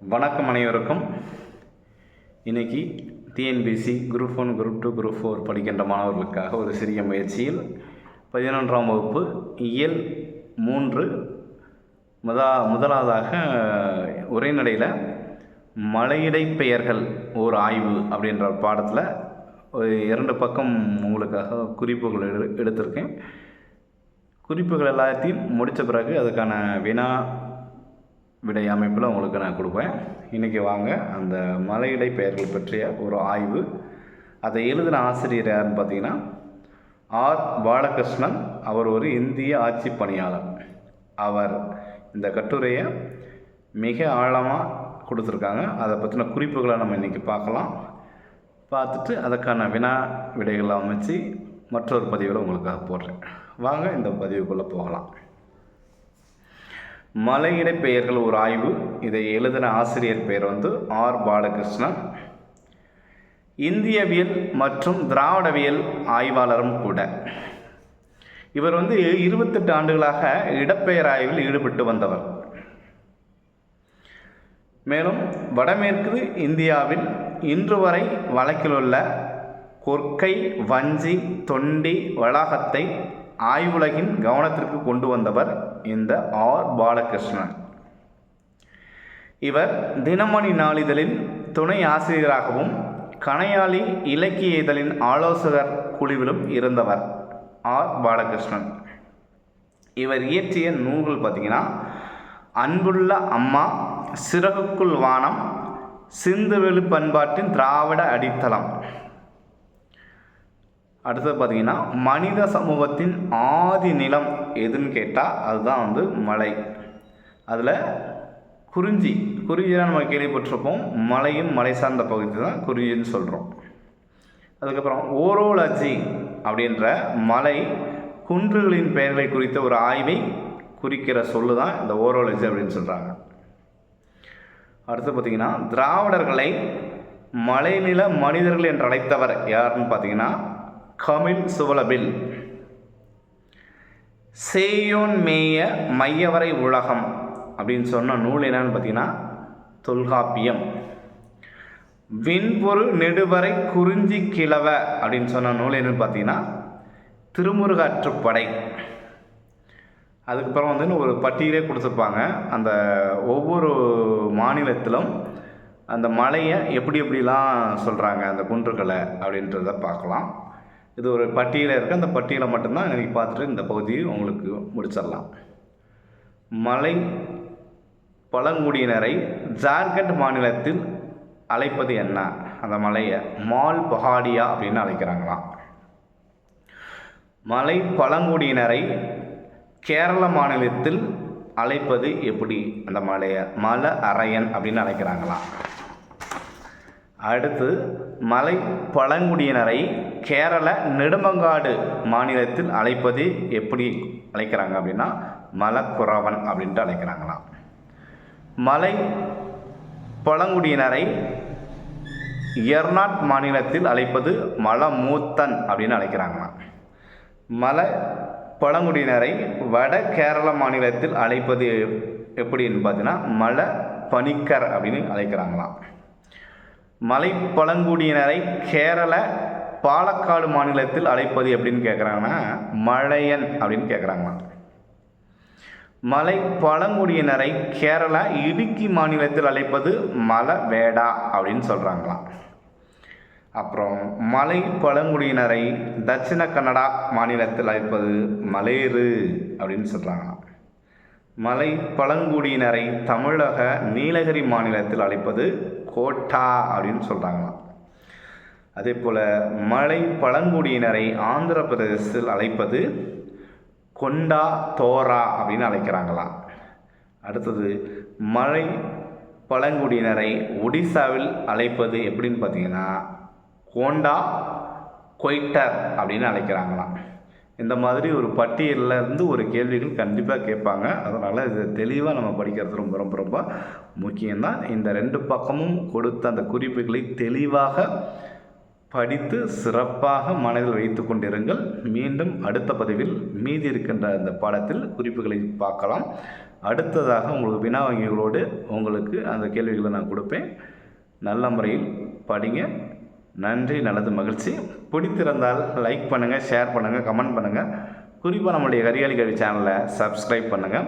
வணக்கம் அனைவருக்கும். இன்னைக்கு TNPSC group one group two group four படிக்கின்ற மாணவர்களுக்காக ஒரு சிறிய முயற்சியில் பதினொன்றாம் வகுப்பு இயல் மூன்று முதா முதலாவதாக உரைநடையில் மலையிடை பெயர்கள் ஓர் ஆய்வு அப்படின்ற பாடத்தில் ஒரு இரண்டு பக்கம் உங்களுக்காக குறிப்புகள் எடு எடுத்திருக்கேன். குறிப்புகள் எல்லாத்தையும் முடித்த பிறகு அதுக்கான வினா விடை அமைப்பில் உங்களுக்கு நான் கொடுப்பேன். இன்றைக்கி வாங்க அந்த மலையிடை பெயர்கள் பற்றிய ஒரு ஆய்வு. அதை எழுதின ஆசிரியர் யாருன்னு பார்த்தீங்கன்னா ஆர். பாலகிருஷ்ணன். அவர் ஒரு இந்திய ஆட்சி பணியாளர். அவர் இந்த கட்டுரையை மிக ஆழமாக கொடுத்துருக்காங்க. அதை பற்றின குறிப்புகளை நம்ம இன்றைக்கி பார்க்கலாம். பார்த்துட்டு அதுக்கான வினா விடைகளை அமைச்சு மற்றொரு பதிவில் உங்களுக்காக போடுறேன். வாங்க இந்த பதிவுக்குள்ளே போகலாம். மலையிடை பெயர்கள் ஒரு ஆய்வு. இதை எழுதின ஆசிரியர் பெயர் வந்து ஆர். பாலகிருஷ்ணன். இந்தியவியல் மற்றும் திராவிடவியல் ஆய்வாளரும் கூட. இவர் வந்து இருபத்தெட்டு ஆண்டுகளாக இடப்பெயர் ஆய்வில் ஈடுபட்டு வந்தவர். மேலும் வடமேற்கு இந்தியாவில் இன்று வரை வழக்கிலுள்ள கொர்க்கை வஞ்சி தொண்டி வளாகத்தை ஆய்வுலகின் கவனத்திற்கு கொண்டு வந்தவர் இந்த ஆர். பாலகிருஷ்ணன். இவர் தினமணி நாளிதழின் துணை ஆசிரியராகவும் கணையாளி இலக்கிய இதழின் ஆலோசகர் குழுவிலும் இருந்தவர் ஆர். பாலகிருஷ்ணன். இவர் இயற்றிய நூல்கள் பார்த்தீங்கன்னா அன்புள்ள அம்மா சிறகுக்குள் வானம் சிந்துவெளி பண்பாட்டின் திராவிட அடித்தளம். அடுத்தது பார்த்தீங்கன்னா மனித சமூகத்தின் ஆதி நிலம் எதுன்னு கேட்டால் அதுதான் வந்து மலை. அதில் குறிஞ்சி குறிஞ்சிதான் நம்ம கேள்விப்பட்டிருப்போம். மலையும் மலை சார்ந்த பகுதி தான் குறிஞ்சின்னு சொல்கிறோம் அதுக்கப்புறம் ஓரோலஜி அப்படின்ற மலை குன்றுகளின் பெயர்களை குறித்த ஒரு ஆய்வை குறிக்கிற சொல்லு தான் இந்த ஓரோலஜி அப்படின்னு சொல்கிறாங்க அடுத்து பார்த்தீங்கன்னா திராவிடர்களை மலைநில மனிதர்கள் என்று அழைத்தவர் யாருன்னு பார்த்தீங்கன்னா கமில் சுவலபில். சேயோன் மேய மையவரை உலகம். அப்படின்னு சொன்ன நூல் என்னன்னு பார்த்தீங்கன்னா தொல்காப்பியம். விண்பொரு நெடுவரை குறிஞ்சி கிழவ அப்படின்னு சொன்ன நூல் என்னன்னு பார்த்தீங்கன்னா திருமுருகாற்றுப்படை அதுக்கப்புறம் வந்து ஒரு பட்டியலே கொடுத்துருப்பாங்க. அந்த ஒவ்வொரு மாநிலத்திலும் அந்த மலையை எப்படி எப்படிலாம் சொல்கிறாங்க அந்த குன்றுகளை அப்படின்றத பார்க்கலாம். இது ஒரு பட்டியலில் இருக்குது அந்த பட்டியலை மட்டும்தான் இன்றைக்கி பார்த்துட்டு இந்த பகுதியை உங்களுக்கு முடிச்சிடலாம். மலை பழங்குடியினரை ஜார்க்கண்ட் மாநிலத்தில் அழைப்பது என்ன? அந்த மலையை மால் பஹாடியா அப்படின்னு அழைக்கிறாங்களாம். மலை பழங்குடியினரை கேரள மாநிலத்தில் அழைப்பது எப்படி? அந்த மலையை மலை அரையன் அப்படின்னு அழைக்கிறாங்களாம். அடுத்து மலை பழங்குடியினரை கேரள நெடுமங்காடு மாநிலத்தில் அழைப்பது எப்படி அழைக்கிறாங்க அப்படின்னா மலக்குறவன் அப்படின்ட்டு அழைக்கிறாங்களாம். மலை பழங்குடியினரை எர்நாட் மாநிலத்தில் அழைப்பது மலமூத்தன் அப்படின்னு அழைக்கிறாங்களாம். மலை பழங்குடியினரை வட கேரள மாநிலத்தில் அழைப்பது எப்படின்னு பார்த்தீங்கன்னா மலை பனிக்கர் அப்படின்னு அழைக்கிறாங்களாம். மலை பழங்குடியினரை கேரள பாலக்காடு மாநிலத்தில் அழைப்பது எப்படின்னு கேட்குறாங்கன்னா மலையன் அப்படின்னு கேட்குறாங்களாம் மலை பழங்குடியினரை கேரளா இடுக்கி மாநிலத்தில் அழைப்பது மலை வேடா அப்படின்னு சொல்கிறாங்களாம் அப்புறம் மலை பழங்குடியினரை தட்சிண கன்னடா மாநிலத்தில் அழைப்பது மலேரு அப்படின்னு சொல்கிறாங்களாம் மலை பழங்குடியினரை தமிழக நீலகிரி மாநிலத்தில் அழைப்பது கோட்டா அப்படின்னு சொல்கிறாங்களாம் அதே போல் மலை பழங்குடியினரை ஆந்திர பிரதேசத்தில் அழைப்பது கொண்டா தோரா அப்படின்னு அழைக்கிறாங்களாம். அடுத்தது மலை பழங்குடியினரை ஒடிசாவில் அழைப்பது எப்படின்னு பார்த்தீங்கன்னா கோண்டா கொய்டர் அப்படின்னு அழைக்கிறாங்களாம். இந்த மாதிரி ஒரு பட்டியலில் இருந்து ஒரு கேள்விகள் கண்டிப்பாக கேட்பாங்க. அதனால் இது தெளிவாக நம்ம படிக்கிறது ரொம்ப ரொம்ப ரொம்ப முக்கியம்தான். இந்த ரெண்டு பக்கமும் கொடுத்த அந்த குறிப்புகளை தெளிவாக படித்து சிறப்பாக மனதில் வைத்து கொண்டிருங்கள். மீண்டும் அடுத்த பதிவில் மீதி இருக்கின்ற அந்த பாடத்தில் குறிப்புகளை பார்க்கலாம். அடுத்ததாக உங்களுக்கு வினா வங்கிகளோடு உங்களுக்கு அந்த கேள்விகளை நான் கொடுப்பேன். நல்ல முறையில் படிங்க. நன்றி நல்லது மகிழ்ச்சி. பிடித்திருந்தால் லைக் பண்ணுங்கள் ஷேர் பண்ணுங்கள் கமெண்ட் பண்ணுங்கள் குறிப்பாக நம்மளுடைய கரிகாலி கல்வி சேனலை சப்ஸ்கிரைப் பண்ணுங்கள்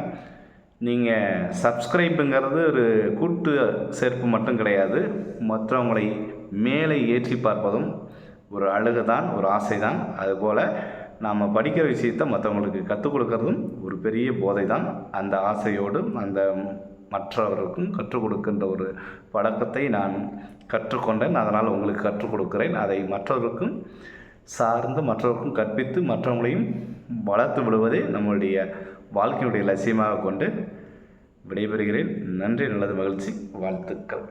நீங்கள் சப்ஸ்கிரைப்புங்கிறது ஒரு கூட்டு சேர்ப்பு மட்டும் கிடையாது. மற்றவங்களை மேலே ஏற்றி பார்ப்பதும் ஒரு அழகு தான் ஒரு ஆசை தான் அதுபோல் நாம் படிக்கிற விஷயத்தை மற்றவங்களுக்கு கற்றுக் கொடுக்கறதும் ஒரு பெரிய போதை தான் அந்த ஆசையோடும் அந்த மற்றவருக்கும் கற்றுக் கொடுக்கின்ற ஒரு பழக்கத்தை நான் கற்றுக்கொண்டேன். அதனால் உங்களுக்கு கற்றுக் கொடுக்கிறேன். அதை மற்றவருக்கும் சார்ந்து மற்றவருக்கும் கற்பித்து மற்றவங்களையும் வளர்த்து விடுவதே நம்மளுடைய வாழ்க்கையுடைய லட்சியமாக கொண்டு விடைபெறுகிறேன். நன்றி நல்லது மகிழ்ச்சி வாழ்த்துக்கள்.